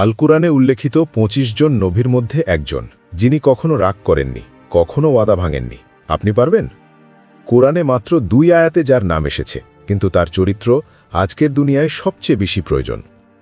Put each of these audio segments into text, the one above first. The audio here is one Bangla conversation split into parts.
আল কুরআনে উল্লেখিত ২৫ জন নবীর মধ্যে একজন, যিনি কখনো রাগ করেননি, কখনো ওয়াদা ভাঙেননি। আপনি পারবেন? কোরআনে মাত্র দুই আয়াতে যার নাম এসেছে, কিন্তু তার চরিত্র আজকের দুনিয়ায় সবচেয়ে বেশি প্রয়োজন।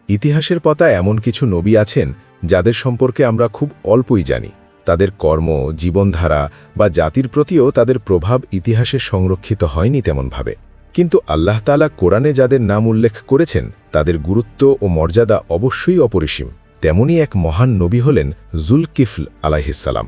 ইতিহাসের পাতায় এমন কিছু নবী আছেন, যাদের সম্পর্কে আমরা খুব অল্পই জানি। তাদের কর্ম, জীবনধারা বা জাতির প্রতিও তাদের প্রভাব ইতিহাসে সংরক্ষিত হয়নি তেমনভাবে। কিন্তু আল্লাহ তালা কোরআনে যাদের নাম উল্লেখ করেছেন তাদের গুরুত্ব ও মর্যাদা অবশ্যই অপরিসীম। তেমনি এক মহান নবী হলেন জুলকিফল আলাহিসাল্লাম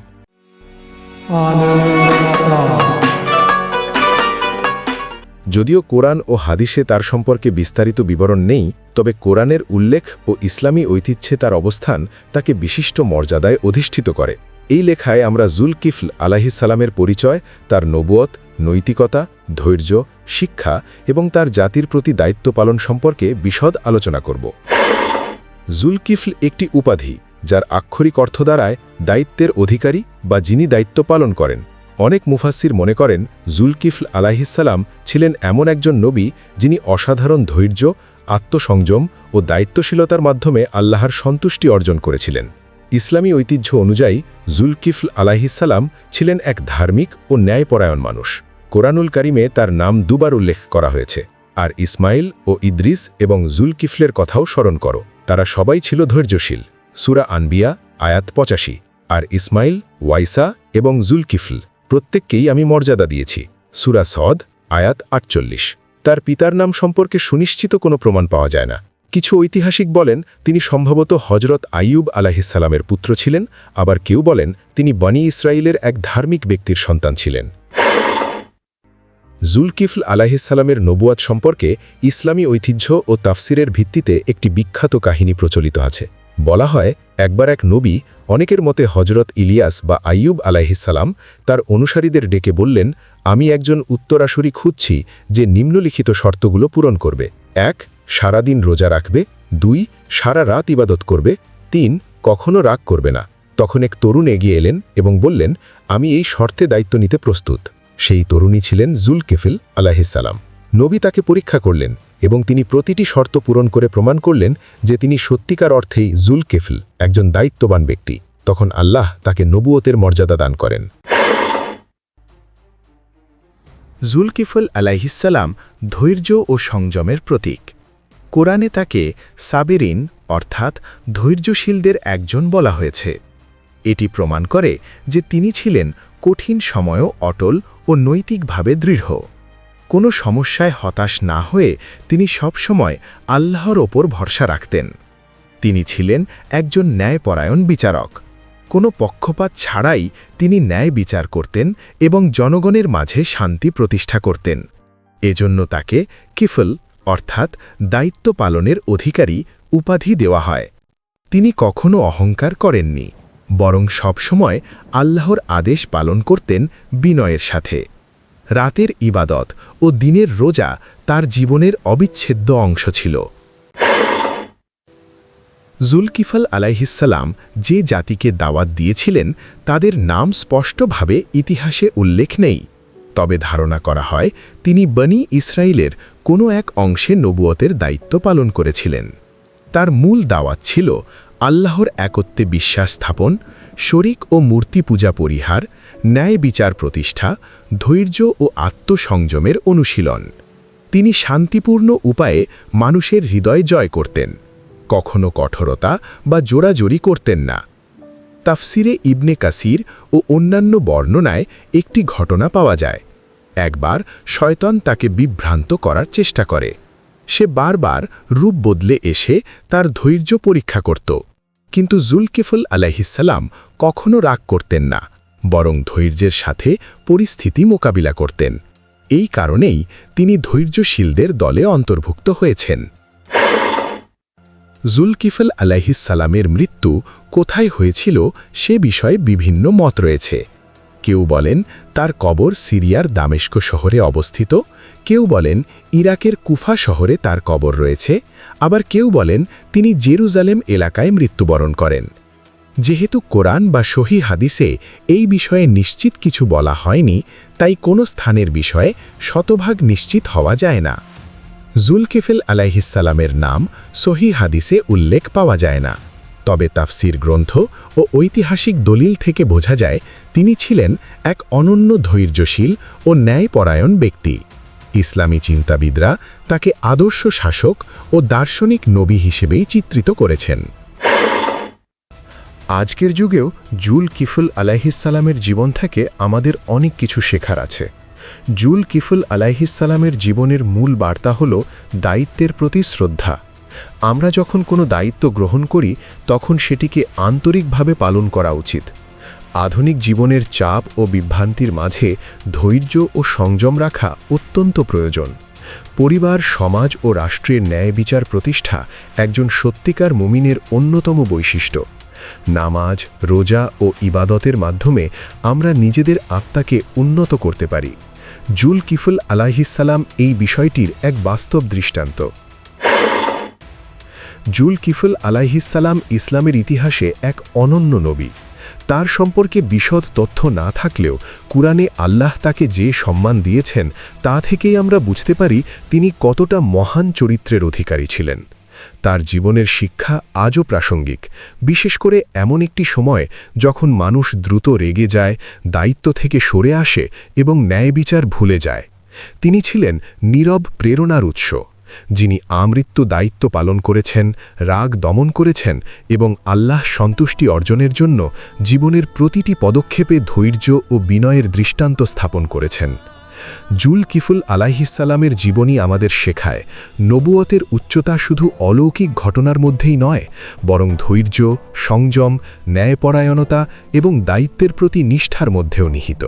যদিও কোরআন ও হাদিসে তার সম্পর্কে বিস্তারিত বিবরণ নেই, তবে কোরআনের উল্লেখ ও ইসলামী ঐতিহ্যে তার অবস্থান তাকে বিশিষ্ট মর্যাদায় অধিষ্ঠিত করে। এই লেখায় আমরা জুলকিফল আলাহিসাল্লামের পরিচয়, তার নবুয়ত, নৈতিকতা, ধৈর্য শিক্ষা এবং তার জাতির প্রতি দায়িত্ব পালন সম্পর্কে বিশদ আলোচনা করব। জুলকিফল একটি উপাধি, যার আক্ষরিক অর্থ দ্বারায় দায়িত্বের অধিকারী বা যিনি দায়িত্ব পালন করেন। অনেক মুফাসির মনে করেন, জুলকিফল আলাহিসাল্লাম ছিলেন এমন একজন নবী যিনি অসাধারণ ধৈর্য, আত্মসংযম ও দায়িত্বশীলতার মাধ্যমে আল্লাহর সন্তুষ্টি অর্জন করেছিলেন। ইসলামী ঐতিহ্য অনুযায়ী জুলকিফল আলাহিসাল্লাম ছিলেন এক ধার্মিক ও ন্যায়পরায়ণ মানুষ। কোরআনুল কারিমে তার নাম দুবার উল্লেখ করা হয়েছে। আর ইসমাইল ও ইদ্রিস এবং জুলকিফলের কথাও স্মরণ করো। তারা সবাই ছিল ধৈর্যশীল। সুরা আনবিয়া, আয়াত পঁচাশি। আর ইসমাইল, ওয়াইসা এবং জুলকিফল, প্রত্যেককেই আমি মর্যাদা দিয়েছি। সুরা সদ আয়াত আটচল্লিশ। তার পিতার নাম সম্পর্কে সুনিশ্চিত কোনো প্রমাণ পাওয়া যায় না। কিছু ঐতিহাসিক বলেন, তিনি সম্ভবত হজরত আইয়ুব আলাহিসাল্লামের পুত্র ছিলেন, আবার কেউ বলেন, তিনি বনি ইসরায়েলের এক ধার্মিক ব্যক্তির সন্তান ছিলেন। জুলকিফল আলাহিসাল্লামের নবুয়াত সম্পর্কে ইসলামী ঐতিহ্য ও তাফসিরের ভিত্তিতে একটি বিখ্যাত কাহিনী প্রচলিত আছে। বলা হয়, একবার এক নবী অনেকের মতে হজরত ইলিয়াস বা আইয়ুব আলাহিসাল্লাম তার অনুসারীদের ডেকে বললেন, আমি একজন উত্তরাসুরি খুঁজছি যে নিম্নলিখিত শর্তগুলো পূরণ করবে। এক, সারাদিন রোজা রাখবে। দুই, সারা রাত ইবাদত করবে। তিন, কখনো রাগ করবে না। তখন এক তরুণ এগিয়ে এলেন এবং বললেন, আমি এই শর্তে দায়িত্ব নিতে প্রস্তুত। সেই তরুণী ছিলেন জুল জুলকেফিল আলাহিসাল্লাম নবী তাকে পরীক্ষা করলেন এবং তিনি প্রতিটি শর্ত পূরণ করে প্রমাণ করলেন যে তিনি সত্যিকার অর্থেই জুল জুলকেফিল, একজন দায়িত্ববান ব্যক্তি। তখন আল্লাহ তাকে নবুয়তের মর্যাদা দান করেন। জুলকিফল আলাইহিসাল্লাম ধৈর্য ও সংযমের প্রতীক। কোরআনে তাকে সাবেরিন, অর্থাৎ ধৈর্যশীলদের একজন বলা হয়েছে। এটি প্রমাণ করে যে তিনি ছিলেন কঠিন সময়ও অটল ও নৈতিকভাবে দৃঢ়। কোনো সমস্যায় হতাশ না হয়ে তিনি সবসময় আল্লাহর ওপর ভরসা রাখতেন। তিনি ছিলেন একজন ন্যায়পরায়ণ বিচারক। কোনো পক্ষপাত ছাড়াই তিনি ন্যায় বিচার করতেন এবং জনগণের মাঝে শান্তি প্রতিষ্ঠা করতেন। এজন্য তাকে কিফল, অর্থাৎ দায়িত্ব পালনের অধিকারী উপাধি দেওয়া হয়। তিনি কখনো অহংকার করেননি। বরং সবসময় আল্লাহর আদেশ পালন করতেন বিনয়ের সাথে। রাতের ইবাদত ও দিনের রোজা তার জীবনের অবিচ্ছেদ্য অংশ ছিল। জুলকিফল আলাইহিসাল্লাম যে জাতিকে দাওয়াত দিয়েছিলেন, তাদের নাম স্পষ্টভাবে ইতিহাসে উল্লেখ নেই। তবে ধারণা করা হয়, তিনি বনি ইসরায়েলের কোনো এক অংশে নবুয়তের দায়িত্ব পালন করেছিলেন। তার মূল দাওয়াত ছিল আল্লাহর একত্বে বিশ্বাস স্থাপন, শরিক ও মূর্তি পূজা পরিহার, ন্যায় বিচার প্রতিষ্ঠা, ধৈর্য ও আত্মসংযমের অনুশীলন। তিনি শান্তিপূর্ণ উপায়ে মানুষের হৃদয় জয় করতেন, কখনো কঠোরতা বা জোরাজোরি করতেন না। তাফসিরে ইবনে কাসির ও অন্যান্য বর্ণনায় একটি ঘটনা পাওয়া যায়। একবার শয়তন তাকে বিভ্রান্ত করার চেষ্টা করে। সে বারবার রূপ বদলে এসে তার ধৈর্য পরীক্ষা করত। কিন্তু জুলকিফল আলাইহিসাল্লাম কখনো রাগ করতেন না, বরং ধৈর্যের সাথে পরিস্থিতি মোকাবিলা করতেন। এই কারণেই তিনি ধৈর্যশীলদের দলে অন্তর্ভুক্ত হয়েছেন। জুলকিফল আলাইহিসালামের মৃত্যু কোথায় হয়েছিল সে বিষয়ে বিভিন্ন মত রয়েছে। কেউ বলেন তার কবর সিরিয়ার দামেস্ক শহরে অবস্থিত, কেউ বলেন ইরাকের কুফা শহরে তার কবর রয়েছে, আবার কেউ বলেন তিনি জেরুজালেম এলাকায় মৃত্যুবরণ করেন। যেহেতু কোরআন বা সহি হাদিসে এই বিষয়ে নিশ্চিত কিছু বলা হয়নি, তাই কোনো স্থানের বিষয়ে শতভাগ নিশ্চিত হওয়া যায় না। জুলকেফেল আলাইহিসালামের নাম সহি হাদিসে উল্লেখ পাওয়া যায় না। তবে তাফসির গ্রন্থ ও ঐতিহাসিক দলিল থেকে বোঝা যায়, তিনি ছিলেন এক অনন্য ধৈর্যশীল ও ন্যায়পরায়ণ ব্যক্তি। ইসলামী চিন্তাবিদরা তাকে আদর্শ শাসক ও দার্শনিক নবী হিসেবেই চিত্রিত করেছেন। আজকের যুগেও জুল কিফুল আলাইহিসালামের জীবন থেকে আমাদের অনেক কিছু শেখার আছে। জুল কিফুল আলাইহিসালামের জীবনের মূল বার্তা হল দায়িত্বের প্রতি শ্রদ্ধা। আমরা যখন কোনো দায়িত্ব গ্রহণ করি, তখন সেটিকে আন্তরিকভাবে পালন করা উচিত। আধুনিক জীবনের চাপ ও বিভ্রান্তির মাঝে ধৈর্য ও সংযম রাখা অত্যন্ত প্রয়োজন। পরিবার, সমাজ ও রাষ্ট্রের ন্যায় বিচার প্রতিষ্ঠা একজন সত্যিকার মুমিনের অন্যতম বৈশিষ্ট্য। নামাজ, রোজা ও ইবাদতের মাধ্যমে আমরা নিজেদের আত্মাকে উন্নত করতে পারি। জুল কিফুল আলাহিসাল্লাম এই বিষয়টির এক বাস্তব দৃষ্টান্ত। জুল কিফুল আলাইহিসাল্লাম ইসলামের ইতিহাসে এক অনন্য নবী। তার সম্পর্কে বিশদ তথ্য না থাকলেও কুরআনে আল্লাহ তাকে যে সম্মান দিয়েছেন, তা থেকেই আমরা বুঝতে পারি তিনি কতটা মহান চরিত্রের অধিকারী ছিলেন। তার জীবনের শিক্ষা আজও প্রাসঙ্গিক। বিশেষ করে এমন একটি সময় যখন মানুষ দ্রুত রেগে যায়, দায়িত্ব থেকে সরে আসে এবং ন্যায় বিচার ভুলে যায়। তিনি ছিলেন নীরব প্রেরণার উৎস। যিনি আমৃত্যু দায়িত্ব পালন করেছেন, রাগ দমন করেছেন এবং আল্লাহ সন্তুষ্টি অর্জনের জন্য জীবনের প্রতিটি পদক্ষেপে ধৈর্য ও বিনয়ের দৃষ্টান্ত স্থাপন করেছেন। জুল কিফুল আলাইহিসাল্লামের জীবনী আমাদের শেখায়, নবুয়তের উচ্চতা শুধু অলৌকিক ঘটনার মধ্যেই নয়, বরং ধৈর্য, সংযম, ন্যায়পরায়ণতা এবং দায়িত্বের প্রতি নিষ্ঠার মধ্যেও নিহিত।